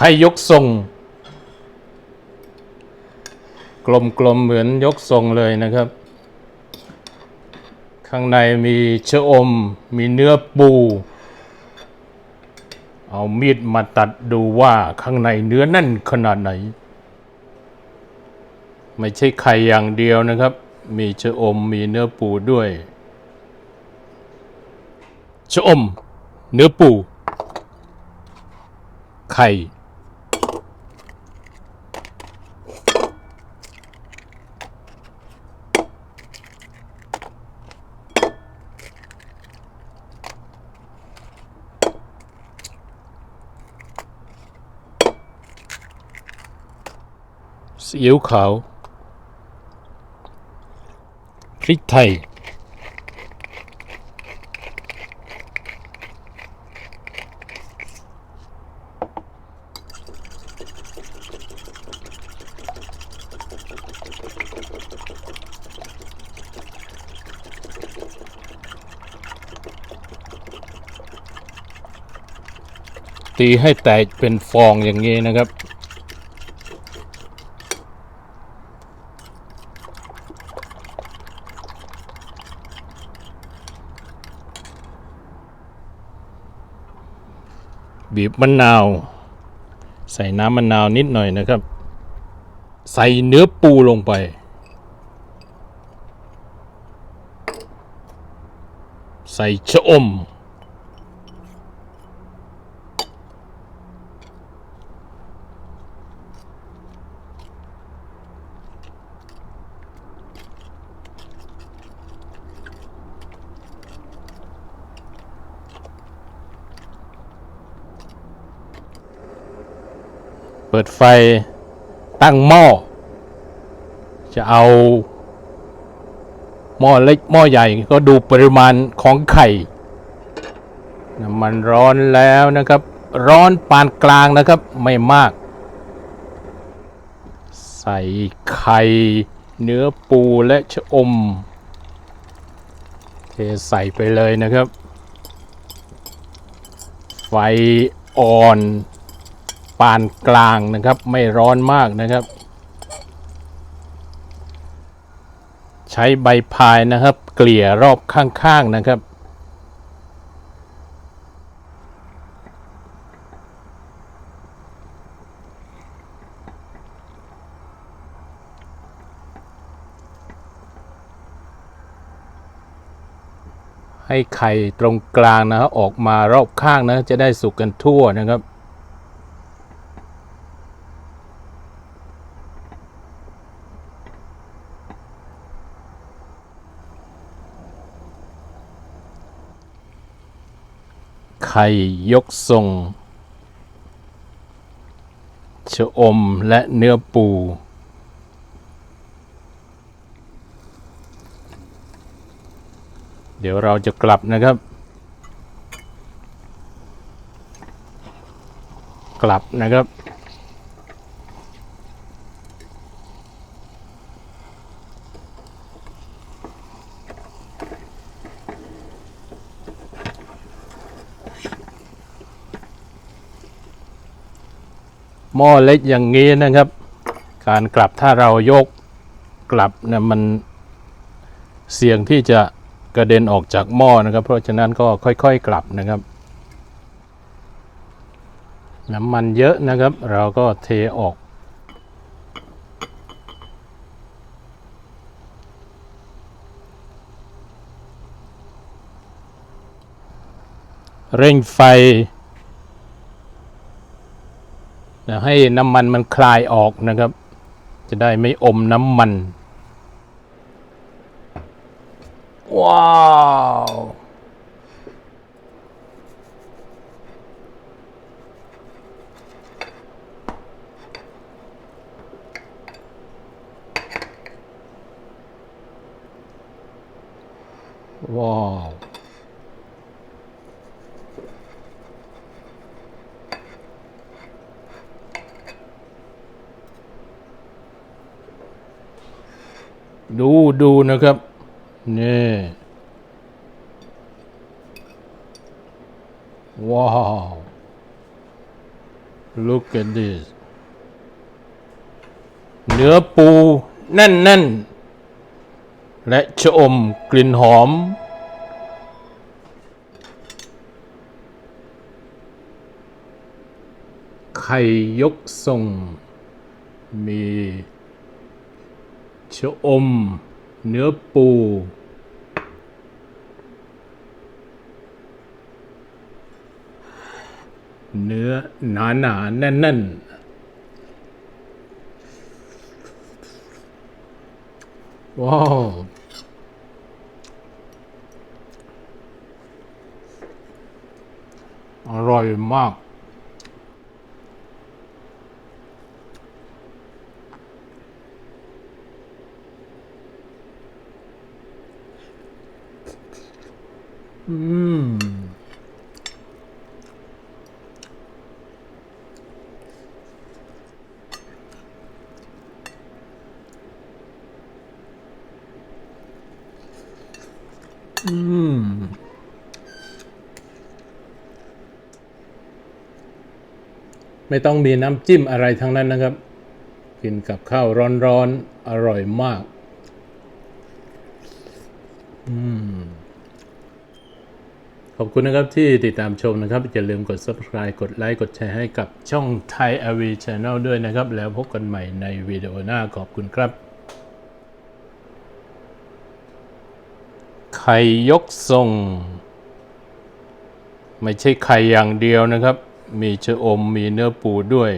ไข่ยกทรง กลมๆเหมือนยกทรงเลยนะครับ ข้างในมีชะอม มีเนื้อปู เอามีดมาตัดดูว่าข้างในเนื้อแน่นขนาดไหน ไม่ใช่ไข่อย่างเดียวนะครับ มีชะอมมีเนื้อปูด้วยชะอม เนื้อปู ไข่ ซีอิ๊วขาว พริกไทย ตีให้แตกเป็นฟองอย่างนี้นะครับ บีบมะนาว ใส่น้ำมะนาวนิดหน่อยนะครับ ใส่เนื้อปูลงไป ใส่ชะอม เปิดไฟตั้งหม้อ จะเอา หม้อเล็กหม้อใหญ่ก็ดูปริมาณของไข่น้ำมันร้อนแล้วนะครับ ร้อนปานกลางนะครับไม่มาก ใส่ไข่เนื้อปูและชะอม เทใส่ไปเลยนะครับ ไฟอ่อน ปานกลางนะครับ ไม่ร้อนมากนะครับ ใช้ใบพายนะครับ เกลี่ยรอบข้างๆนะครับให้ไข่ตรงกลางนะครับออกมารอบข้างนะจะได้สุกกันทั่วนะครับ ไข่ยกทรง ชะอมและเนื้อปู เดี๋ยวเราจะกลับนะครับ กลับนะครับ หม้อเล็กอย่างนี้นะครับ การกลับถ้าเรายกกลับเนี่ยมันเสี่ยงที่จะกระเด็นออกจากหม้อนะครับ เพราะฉะนั้นก็ค่อยๆกลับนะครับ น้ำมันเยอะนะครับ เราก็เทออกเร่งไฟ นะให้น้ำมันมันคลายออกนะครับ จะได้ไม่อมน้ำมัน ว้าว ดูดูนะครับนี่ว้าว look at this เนื้อปูแน่น ๆ และชะอมกลิ่นหอม ไข่ยกทรงมี ชะอม เนื้อปู เนื้อหนาหนาๆแน่นแน่นๆว้าวอร่อยมาก อืมอืมไม่ต้องมีน้ำจิ้มอะไรทั้งนั้นนะครับ กินกับข้าวร้อนๆอร่อยมาก อืม ขอบคุณนะครับที่ติดตามชมนะครับ อย่าลืมกด subscribe กดไลค์กดแชร์ให้กับช่อง Thai AV Channel ด้วยนะครับ แล้วพบกันใหม่ในวิดีโอหน้าขอบคุณครับไข่ยกทรง ไม่ใช่ไข่อย่างเดียวนะครับ มีเชะอมมีเนื้อปูด้วย